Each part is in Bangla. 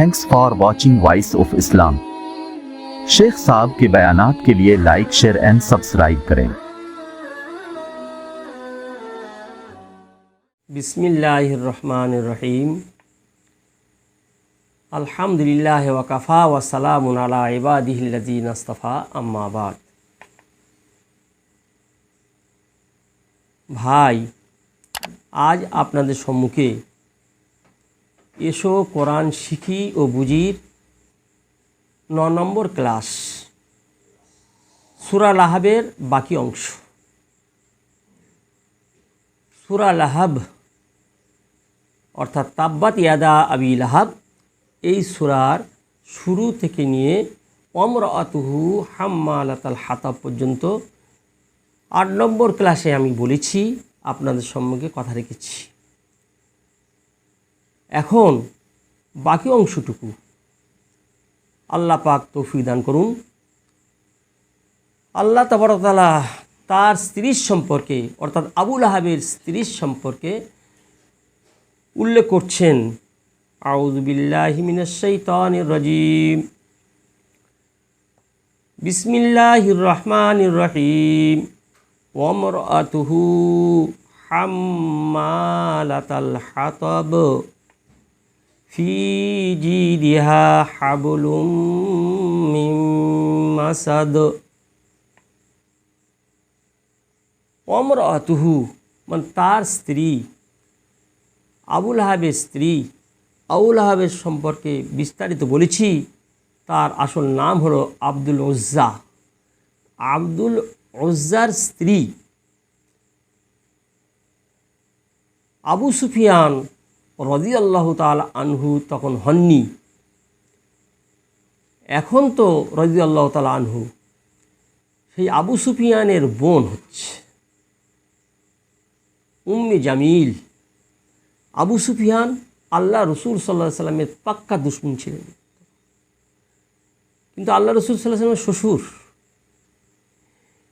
thanks for watching voice of Islam Sheikh साहब के बयानात के लिए लाइक शेयर एंड सब्सक्राइब करें বিসমিল্লাহ রহমান রহিম আলহামদুলিল্লাহ ওয়াকাফা ওয়াসালামুন আলা ইবাদিহিল্লাদিন আস্তফা আম্মাবাদ ভাই আজ আপনাদের সম্মুখে এসো কোরআন শিখি ও বুঝির ন নম্বর ক্লাস। সুরা লাহাবের বাকি অংশ। সুরা লাহাব, অর্থাৎ তাব্বাত ইয়াদা আবি লাহাব, এই সুরার শুরু থেকে নিয়ে অমর আতুহু হাম্মালাতাল হাতাব পর্যন্ত আট নম্বর ক্লাসে আমি বলেছি, আপনাদের সম্মুখে কথা রেখেছি। এখন বাকি অংশটুকু আল্লাহ পাক তৌফিক দান করুন। আল্লাহ তবরতালা তার স্ত্রীর সম্পর্কে, অর্থাৎ আবুল আহাবের স্ত্রীর সম্পর্কে উল্লেখ করছেন। আউজবিল্লাহিমিনাশাইতানির রাজিম। বিসমিল্লাহির রহিম। ওমর আতুহু হাম্মালাতাল হাতাব। ফি জিদিহা হাবলুম মিন মাসাদ। অমর আতুহু মানে তার স্ত্রী, আবুল আহাবের স্ত্রী, আবুল আহাবের সম্পর্কে বিস্তারিত বলেছি, তার আসল নাম হলো আব্দুল ওজ্জা আব্দুল ওজ্জার স্ত্রী, আবু সুফিয়ান রদি আল্লাহ তাল আনহু তখন হননি। এখন তো রজি আল্লাহ তাল আনহু। সেই আবু সুফিয়ানের বোন হচ্ছে। উম্মে জামিল। আবু সুফিয়ান আল্লাহ রসুল সাল্লাহ সাল্লামের পাক্কা দুশ্মন ছিলেন। কিন্তু আল্লাহ রসুল সাল্লাহ সাল্লামের শ্বশুর।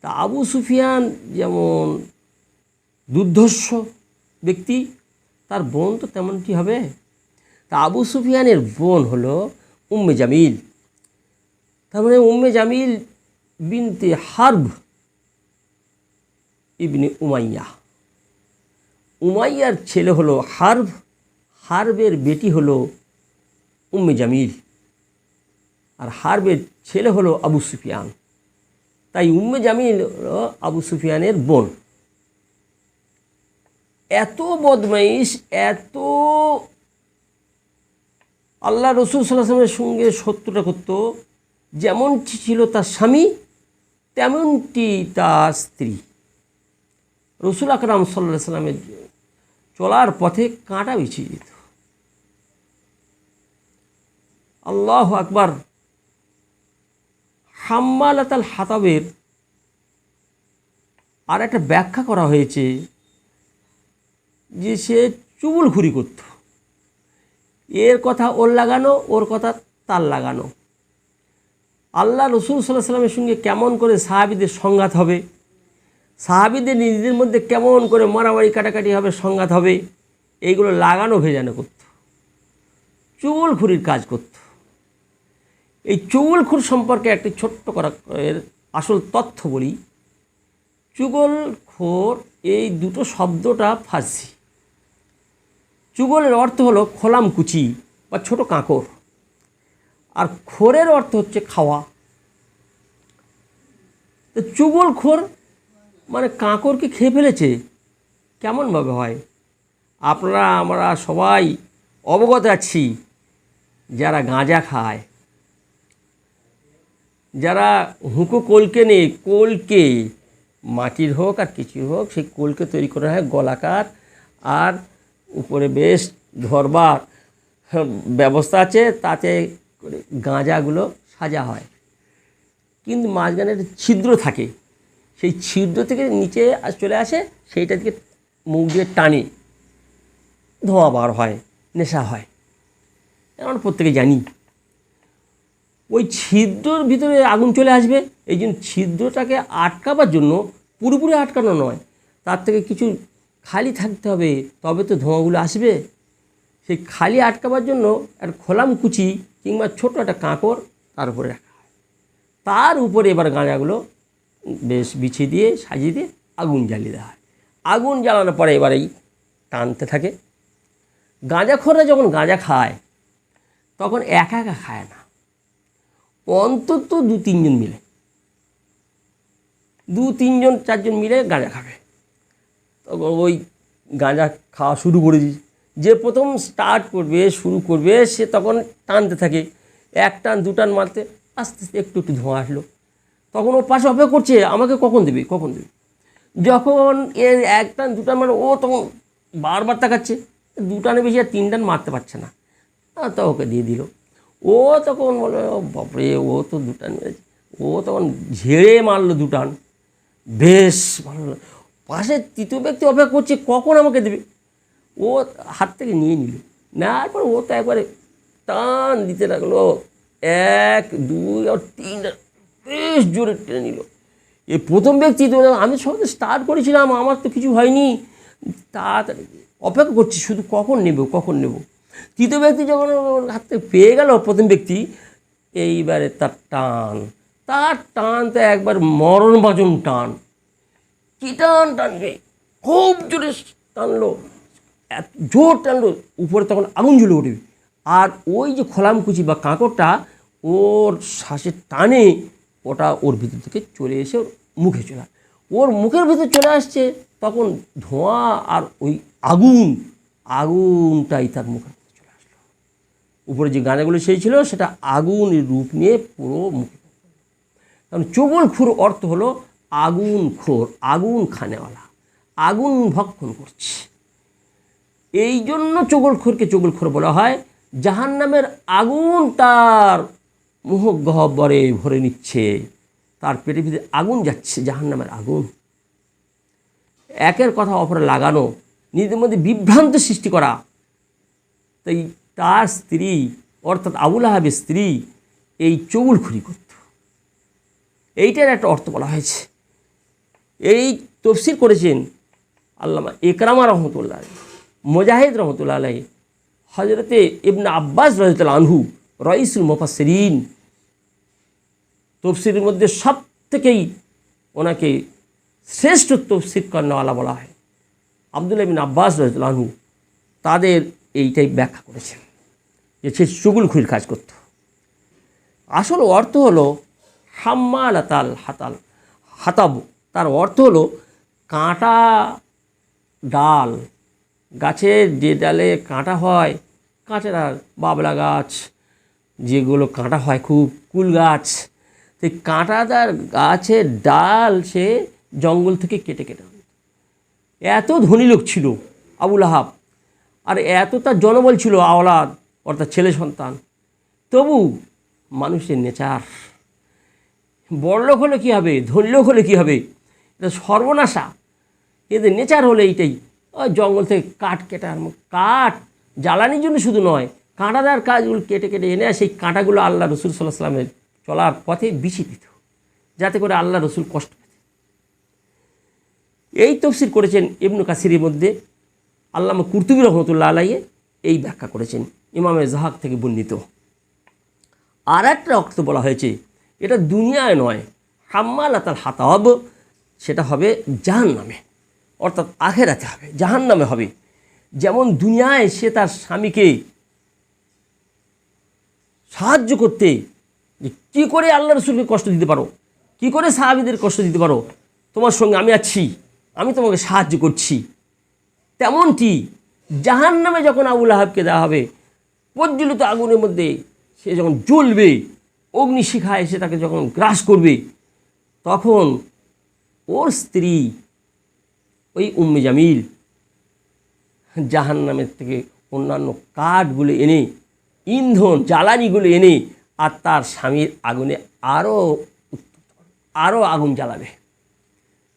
তা আবু সুফিয়ান যেমন দুর্ধর্ষ ব্যক্তি তার বোন তো তেমনটি হবে। তা আবু সুফিয়ানের বোন হলো উম্মে জামিল। তার মানে উম্মে জামিল বিনতে হার্ব ইবনে উমাইয়া। উমাইয়ার ছেলে হলো হার্ব, হার্বের বেটি হলো উম্মে জামিল। আর হার্বের ছেলে হলো আবু সুফিয়ান। তাই উম্মে জামিল আবু সুফিয়ানের বোন। এত বদমাইশ, এত আল্লাহ রসুল সাল্লাহামের সঙ্গে শত্রুতা করত, যেমনটি ছিল তার স্বামী, তেমনটি তার স্ত্রী। রসুল আকরাম সাল্লাহ সাল্লামের চলার পথে কাঁটা বিছিয়ে যেত আল্লাহ আকবার। হাম্মালাতাল হাতাবের আর একটা ব্যাখ্যা করা হয়েছে যে সে চুবুলখুরি করত। এর কথা ওর লাগানো, ওর কথা তার লাগানো। আল্লাহ রসুল সাল্লাহ সাল্লামের সঙ্গে কেমন করে সাহাবিদের সংঘাত হবে, সাহাবিদের নিজেদের মধ্যে কেমন করে মারামারি কাটাকাটি হবে, সংঘাত হবে এইগুলো লাগানো ভেজানো করত। চুগলখুরির কাজ করত। এই চুগলখুর সম্পর্কে একটি ছোট্ট করা এর আসল তথ্য বলি চুগলখোর এই দুটো শব্দটা ফার্সি। চুগলের অর্থ হলো খোলাম কুচি বা ছোট কাঁকর। আর খোরের অর্থ হচ্ছে খাওয়া। তো চুগলখোর মানে কাঁকরকে খেয়ে ফেলেছে, কেমনভাবে হয়? আপনারা, আমরা সবাই অবগত আছি যারা গাঁজা খায়। যারা হুঁকো কোলকে নেই কোলকে মাটির হোক আর কিছুর হোক, সেই কোলকে তৈরি করা হয় গলাকার আর উপরে বেশ ধরবার ব্যবস্থা আছে, তাতে করে গাঁজাগুলো সাজা হয়। কিন্তু মাঝখানে একটা ছিদ্র থাকে, সেই ছিদ্র থেকে নিচে চলে আসে, সেইটা থেকে মুখ দিয়ে টানে, ধোঁয়া বার হয়, নেশা হয়। আমরা প্রত্যেকে জানি। ওই ছিদ্রর ভিতরে আগুন চলে আসবে, এই জন্য ছিদ্রটাকে আটকাবার জন্য পুরোপুরি আটকানো নয়, তার থেকে কিছু খালি থাকতে হবে, তবে তো ধোঁয়াগুলো আসবে। সেই খালি আটকাবার জন্য একটা খোলাম কুচি কিংবা ছোট একটা কাঁকড় তার উপরে রাখা হয়। তার উপরে এবার গাঁজাগুলো বেশ বিছিয়ে দিয়ে, সাজিয়ে দিয়ে আগুন জ্বালিয়ে দেওয়া হয়। আগুন জ্বালানোর পরে এবার এই টানতে থাকে। গাঁজাখোররা যখন গাঁজা খায়, তখন একা একা খায় না। অন্তত দু তিনজন মিলে। দু তিনজন চারজন মিলে গাঁজা খাবে। ওই গাঁজা খাওয়া শুরু করে দিই। যে প্রথম স্টার্ট করবে, শুরু করবে, সে তখন টানতে থাকে। এক টান, দু টান মারতে আস্তে আস্তে একটু একটু ধোঁয়া আসলো। তখন ও পাশে অপেক্ষা করছে, আমাকে কখন দেবে কখন দেবে? যখন এর এক টান, দু টান মানে ও তখন বারবার তাকাচ্ছে। দু টানে বেশি আর তিন টান মারতে পারছে না। তো ওকে দিয়ে দিল। ও তখন বলে "ও বাপরে, ও তো দু টান মেরেছে। ও তখন ঝেড়ে মারলো দু টান। বেশ ভালো। পাশে তৃতীয় ব্যক্তি অপেক্ষা করছে, কখন আমাকে দেবে? ও হাত থেকে নিয়ে নিল। নেওয়ার পর ও তো একবারে টান দিতে লাগল। এক, দুই আর তিন, বেশ জোরে টেনে নিল। এই প্রথম ব্যক্তি তো আমি সবাই স্টার্ট করেছিলাম, আমার তো কিছু হয়নি। তাড়াতাড়ি অপেক্ষা করছি, শুধু কখন নেব কখন নেব? তৃতীয় ব্যক্তি যখন হাত থেকে পেয়ে গেল, প্রথম ব্যক্তি, এইবারে তার টান। তার টান তো একবার মরণ বাজন টান। কি টান টানবে, খুব জোরে টানলো। এত জোর টানলো, উপরে তখন আগুন জ্বলে উঠবে। আর ওই যে খোলামকুচি বা কাঁকড়টা, ওর শ্বাসের টানে, ওটা ওর ভিতর থেকে চলে এসে ওর মুখে চলে ওর মুখের ভিতর চলে আসছে, তখন ধোঁয়া আর ওই আগুন, আগুনটাই তার মুখের ভিতরে চলে আসলো। উপরে যে গানাগুলো সেই ছিল সেটা আগুনের রূপ নিয়ে পুরো মুখে কারণ চগল খুর অর্থ হলো আগুন খোর, আগুন খানেওয়ালা, আগুন ভক্ষণ করছে। এই জন্য চগলখোরকে চগলখোর বলা হয় জাহান নামের আগুন তার মুহ গহ্বরে ভরে নিচ্ছে, তার পেটে ভিতরে আগুন যাচ্ছে জাহান নামের আগুন। একের কথা অপরে লাগানো, নিজেদের মধ্যে বিভ্রান্ত সৃষ্টি করা। তাই তার স্ত্রী, অর্থাৎ আবুল আহাবের স্ত্রী, এই চগুলখুরি করত। এইটার একটা অর্থ বলা হয়েছে। এই তফসির করেছেন আল্লামা একরামা রহমতুল্লাহ মুজাহিদ রহমতুল্লাহ আলাইহি হজরতে ইবনে আব্বাস রহমতুল্লাহ আনহু, রইসুল মুফাসসিরিন। তফসিরের মধ্যে সব থেকেই ওনাকে শ্রেষ্ঠ তফসির কর্ণওয়ালা বলা হয়। আবদুল্লাহ বিন আব্বাস রহমতুল্লাহ আনহু তাদের এইটাই ব্যাখ্যা করেছেন, যে সে চুগুলখুরির কাজ করত। আসল অর্থ হলো হাম্মাল আতাল হাতাল, হাতাব তার অর্থ হলো কাঁটা ডাল, গাছের যে ডালে কাঁটা হয় কাঁচা ডাল বাবলা গাছ, যেগুলো কাঁটা হয় খুব কুল গাছ, সেই কাঁটাদার গাছের ডাল সে জঙ্গল থেকে কেটে কেটে এত ধনী লোক ছিল আবুল আহাব, আর এত তার জনবল ছিল আওলাদ, অর্থাৎ ছেলে সন্তান। তবু মানুষের নেচার, বড়লোক হলে কী হবে ধনী লোক হলে কী হবে? এটা সর্বনাশা। এদের নেচার হলে এইটাই। ওই জঙ্গল থেকে কাঠ কেটে আর কাঠ জ্বালানির জন্য শুধু নয়, কাঁটাদার কাজগুলো কেটে কেটে এনে সেই কাঁটাগুলো আল্লাহ রসুল সাল্লাহ সাল্লামের চলার পথে বিছিয়ে দিত। যাতে করে আল্লাহ রসুল কষ্ট পেতেন। এই তফসির করেছেন ইবনু কাসিরের মধ্যে আল্লামা কুর্তুবী রহমতুল্লাহ আলাইয়ে এই ব্যাখ্যা করেছেন, ইমামে জাহাক থেকে বর্ণিত। আর একটা অর্থ বলা হয়েছে, এটা দুনিয়ায় নয় হাম্মাল আতাল হাতাব। সেটা হবে জাহান নামে অর্থাৎ আখেরাতে হবে জাহান নামে হবে। যেমন দুনিয়ায় সে তার স্বামীকে সাহায্য করতে, যে কী করে আল্লাহ রসুলকে কষ্ট দিতে পারো? কী করে সাহাবিদের কষ্ট দিতে পারো? তোমার সঙ্গে আমি আছি, আমি তোমাকে সাহায্য করছি। তেমনটি জাহান নামে যখন আবুল আহাবকে দেওয়া হবে, প্রজ্বলিত আগুনের মধ্যে সে যখন জ্বলবে অগ্নিশিখা এসে তাকে যখন গ্রাস করবে, তখন ওর স্ত্রী, ওই উম্মে জামিল জাহান নামের থেকে অন্যান্য কাঠগুলো এনে, ইন্ধন, জ্বালানিগুলো এনে, আর তার স্বামীর আগুনে আরও আরও আগুন জ্বালাবে।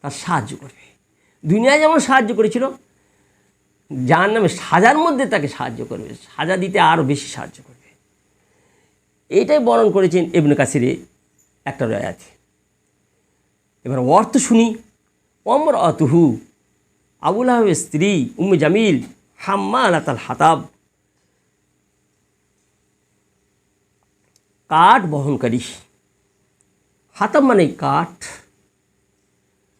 তার সাহায্য করবে। দুনিয়ায় যেমন সাহায্য করেছিল যার নামে সাজার মধ্যে তাকে সাহায্য করবে, সাজা দিতে আরও বেশি সাহায্য করবে। এইটাই বরণ করেছেন এবনে কাসিরে একটা রয়াতে এবার অর্থ শুনি। অমর অতহু আবুল আহমের স্ত্রী, উম্মে জামিল হাম্মা আলাতাল হাতাব। কাঠ বহনকারী। হাতাব মানে কাঠ,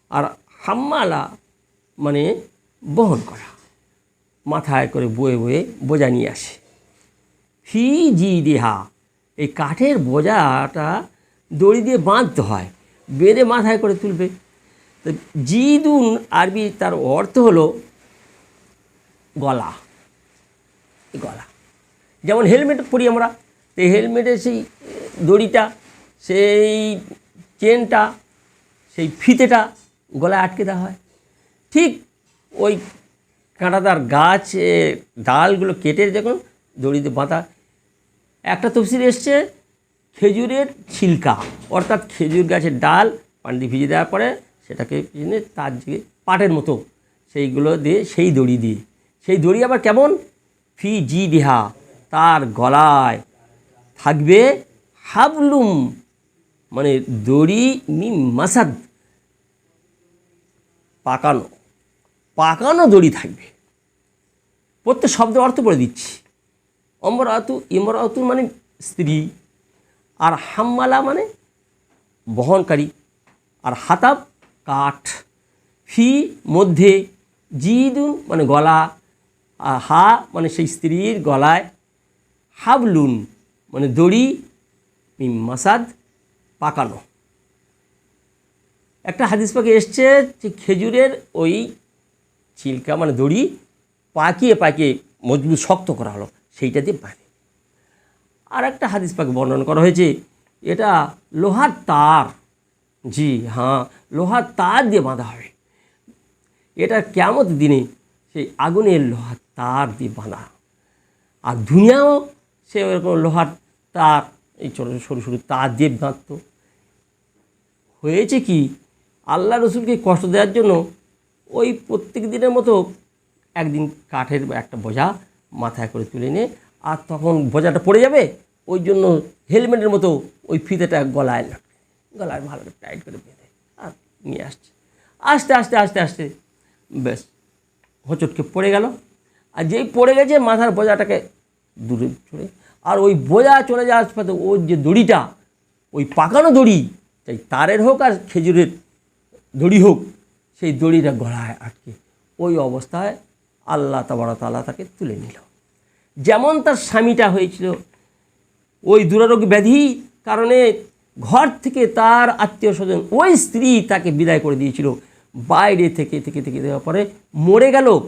আর হাম্মালা মানে বহন করা। মাথায় করে বয়ে বয়ে বোঝা নিয়ে আসে। ফি জি দেহা এই কাঠের বোঝাটা দড়ি দিয়ে বাঁধতে হয়। বেঁধে মাথায় করে তুলবে। তো জিদুন আরবি তার অর্থ হলো গলা। গলা। যেমন হেলমেট পরি আমরা, তো হেলমেটের সেই দড়িটা, সেই চেনটা, সেই ফিতেটা গলায় আটকে দেওয়া হয়। ঠিক ওই কাঁটাদার গাছ ডালগুলো কেটে যখন দড়িতে বাঁধা। একটা তফসিল এসছে খেজুরের ছিলকা, অর্থাৎ খেজুর গাছের ডাল পানি দিয়ে ভিজে দেওয়ার পরে সেটাকে পিছনে তার যে পাটের মতো সেইগুলো দিয়ে সেই দড়ি দিয়ে। সেই দড়ি আবার কেমন? ফি জি দিহা তার গলায় থাকবে হাবলুম মানে দড়ি মি মাসাদ। পাকানো পাকানো দড়ি থাকবে। প্রত্যেক শব্দ অর্থ করে দিচ্ছি। অমরাতু, ইমরাতু মানে স্ত্রী। আর হাম্মালা মানে বহনকারী। আর হাতাব, কাঠ। ফি মধ্যে জিদুন মানে গলা। আর হা মানে সেই স্ত্রীর গলায়। হাবলুন মানে দড়ি। মাসাদ, পাকানো। একটা হাদিস পাখি এসছে যে খেজুরের ওই ছিলকা মানে দড়ি পাকিয়ে পাকিয়ে মজবুত শক্ত করা হলো। সেইটা দিয়ে বাঁধে। আর একটা হাদিস পাকে বর্ণনা করা হয়েছে, এটা লোহার তার, জি হ্যাঁ লোহার তার দিয়ে বাঁধা হবে এটা কেমত দিনে সেই আগুনের লোহার তার দিয়ে বাঁধা। আর দুনিয়াও সে ওরকম লোহার তার, এই ছোটো সরু সরু তার দিয়ে বাঁধত। হয়েছে কি, আল্লাহ রসুলকে কষ্ট দেওয়ার জন্য ওই প্রত্যেক দিনের মতো একদিন কাঠের একটা বোঝা মাথায় করে তুলে নিয়ে আর তখন বোঝাটা পড়ে যাবে, ওই জন্য হেলমেটের মতো ওই ফিতেটা গলায় লাগবে গলায় ভালো করে টাইট করে বেঁধে আর নিয়ে আসছে। আস্তে আস্তে আস্তে আস্তে বেশ, হোঁচটকে পড়ে গেল। আর যেই পড়ে গেছে, মাথার বোঝাটাকে দূরে চলে আর ওই বোঝা চলে যাওয়ার পথে ওর যে দড়িটা, ওই পাকানো দড়ি তাই তারের হোক আর খেজুরের দড়ি হোক, সেই দড়িটা গলায় আটকে ওই অবস্থায় আল্লাহ তালা তাকে তুলে নিল। যেমন তার স্বামীটা হয়েছিল, ওই দুরারোগ ব্যাধি কারণে ঘর থেকে তার আত্মীয় স্বজন ওই স্ত্রী তাকে বিদায় করে দিয়েছিল। বাইরে থেকে থেকে থেকে দেওয়ার পরে মরে গেল।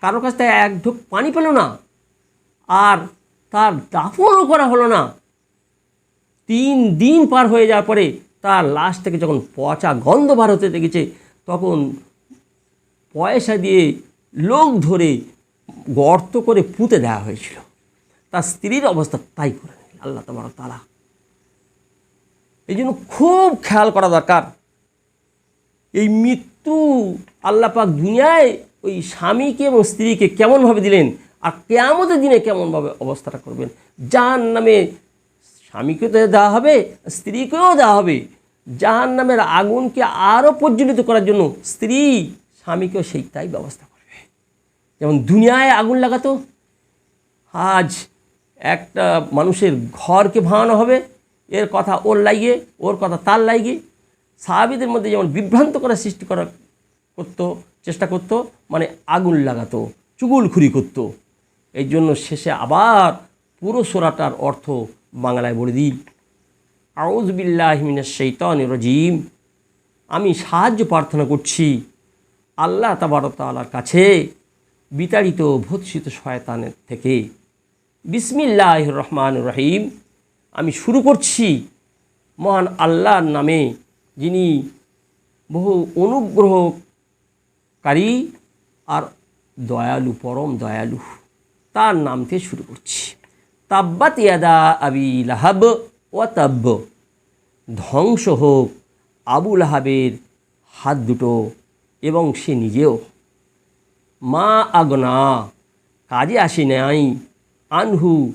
কারও কাছ থেকে এক ঢোক পানি পেল না। আর তার দাফনও করা হলো না। তিন দিন পার হয়ে যাওয়ার পরে তার লাশ থেকে যখন পচা গন্ধ বার হতে দেখেছে, তখন পয়সা দিয়ে লোক ধরে গর্ত করে পুঁতে দেওয়া হয়েছিল। তার স্ত্রীর অবস্থা তাই করে নিল, আল্লাহ তোমার তালা এই জন্য খুব খেয়াল করা দরকার। এই মৃত্যু আল্লাহ পাক দুনিয়ায় ওই স্বামীকে এবং স্ত্রীকে কেমনভাবে দিলেন আর কেয়ামতের দিনে কেমনভাবে অবস্থাটা করবেন যার নামে স্বামীকে তো দেওয়া হবে, স্ত্রীকেও দেওয়া হবে। জাহান নামের আগুনকে আরও প্রজ্বলিত করার জন্য স্ত্রী স্বামীকেও সেইটাই ব্যবস্থা করবে যেমন দুনিয়ায় আগুন লাগাতো। আজ একটা মানুষের ঘরকে ভাঙানো হবে, এর কথা ওর লাগিয়ে, ওর কথা তার লাগিয়ে। সাহাবিদের মধ্যে যেমন বিভ্রান্ত করার সৃষ্টি করা করতো, চেষ্টা করতো মানে আগুন লাগাতো, চুগুলখুরি করতো। এই জন্য শেষে আবার পুরো সোরাটার অর্থ বাংলায় বলে দিই। আউজবিল্লাহমিনা শৈতান রজিম। আমি সাহায্য প্রার্থনা করছি আল্লাহ তাবারতালার কাছে বিতাড়িত ভৎসিত শয়তানের থেকে বিসমিল্লাহ রহমান রহিম, আমি শুরু করছি মহান আল্লাহর নামে, যিনি বহু অনুগ্রহকারী আর দয়ালু, পরম দয়ালু, তার নাম থেকে শুরু করছি। তাব্বাত ইয়াদা আবি লাহাব ও তাব্য ধ্বংস হোক আবু লাহাবের হাত দুটো এবং সে নিজেও। মা আগনা, কাজে আসে নাই। আনহু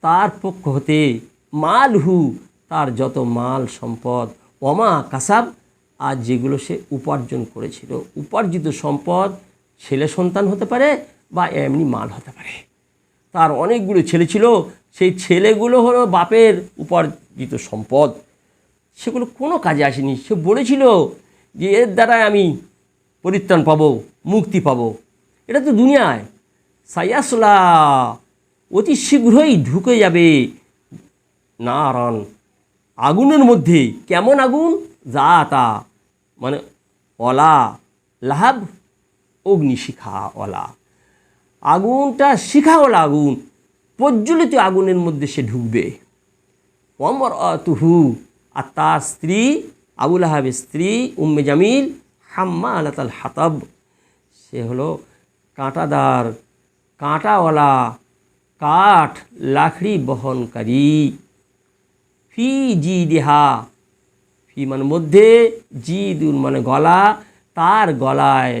তার পক্ষ হতে, মালহু তার যত মাল সম্পদ অমা কাসাব, আর যেগুলো সে উপার্জন করেছিল। উপার্জিত সম্পদ ছেলে সন্তান হতে পারে বা এমনি মাল হতে পারে। তার অনেকগুলো ছেলে ছিল, সেই ছেলেগুলো হলো বাপের উপার্জিত সম্পদ। সেগুলো কোনো কাজে আসেনি। সে বলেছিল যে, এর দ্বারাই আমি পরিত্রাণ পাবো, মুক্তি পাবো। এটা তো দুনিয়ায়। সাইয়াসলা, অতি শীঘ্রই ঢুকে যাবে। নারান, আগুনের মধ্যে। কেমন আগুন? যা তা মানে অলা, লাহাব, অগ্নিশিখা অলা। আগুনটা শিখা শিখাওয়ালা আগুন। প্রজ্বলিত আগুনের মধ্যে সে ঢুকবে। অমর তুহু আর তার স্ত্রী আবুল আহাবের স্ত্রী, উম্মে জামিল হাম্মা আলাতাল হাতাব। সে হলো কাঁটাদার কাঁটাওয়ালা কাঠ লাকড়ি বহনকারী ফি জি দেহা ফি মানে মধ্যে জি দুন মানে গলা তার গলায়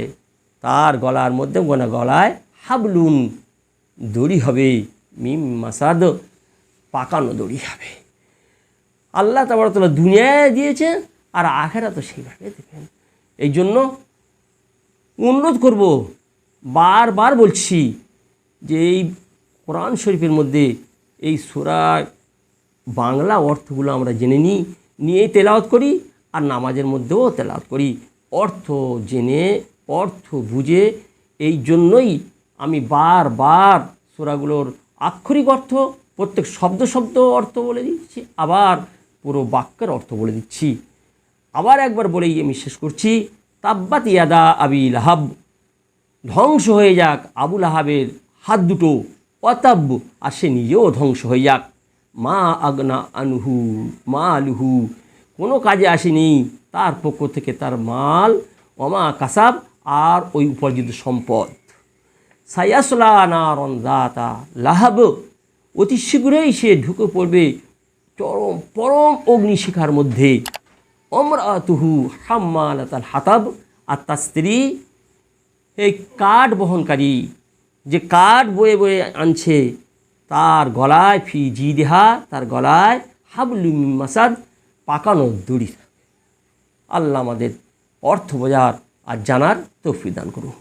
তার গলার মধ্যে মানে গলায় হাবলুন দড়ি হবে মিম মাসাদ পাকানো দড়ি হবে আল্লাহ তাবরতলা দুনিয়ায় দিয়েছে আর আখেরা তো সেইভাবে দেবেন এই জন্য অনুরোধ করব বারবার বলছি যে এই কোরআন শরীফের মধ্যে এই সুরা বাংলা অর্থগুলো আমরা জেনে নিই, নিয়েই তেলাওয়াত করি আর নামাজের মধ্যেও তেলাওয়াত করি। অর্থ জেনে, অর্থ বুঝে এই জন্যই আমি বারবার সুরাগুলোর আক্ষরিক অর্থ, প্রত্যেক শব্দ শব্দ অর্থ বলে দিচ্ছি, আবার পুরো বাক্যের অর্থ বলে দিচ্ছি। আবার একবার বলেই আমি শেষ করছি, তাব্বাত ইয়াদা আবি লাহাব। ধ্বংস হয়ে যাক। আবুল আহাবের হাত দুটো অতাব্য, আর সে নিজেও ধ্বংস হয়ে যাক। মা আগনা আনহু, মা আলুহু, কোনো কাজে আসেনি। তার পক্ষ থেকে তার মাল অমা কাসাব, আর ওই উপার্জিত সম্পদ। সায়াসলা নারন দাতা লাহাব, অতি শীঘ্রই সে ঢুকে পড়বে চরম পরম অগ্নিশিখার মধ্যে। অমরাতুহু হাম্মালাতাল হাতাব, আর তার স্ত্রী এই কাঠ বহনকারী যে কাঠ বয়ে বয়ে আনছে, তার গলায় ফি জি দেহা তার গলায় হাবলু মাসাদ পাকানো দড়ি। আল্লাহ আমাদের অর্থ বোঝার আর জানার তৌফি দান করুন।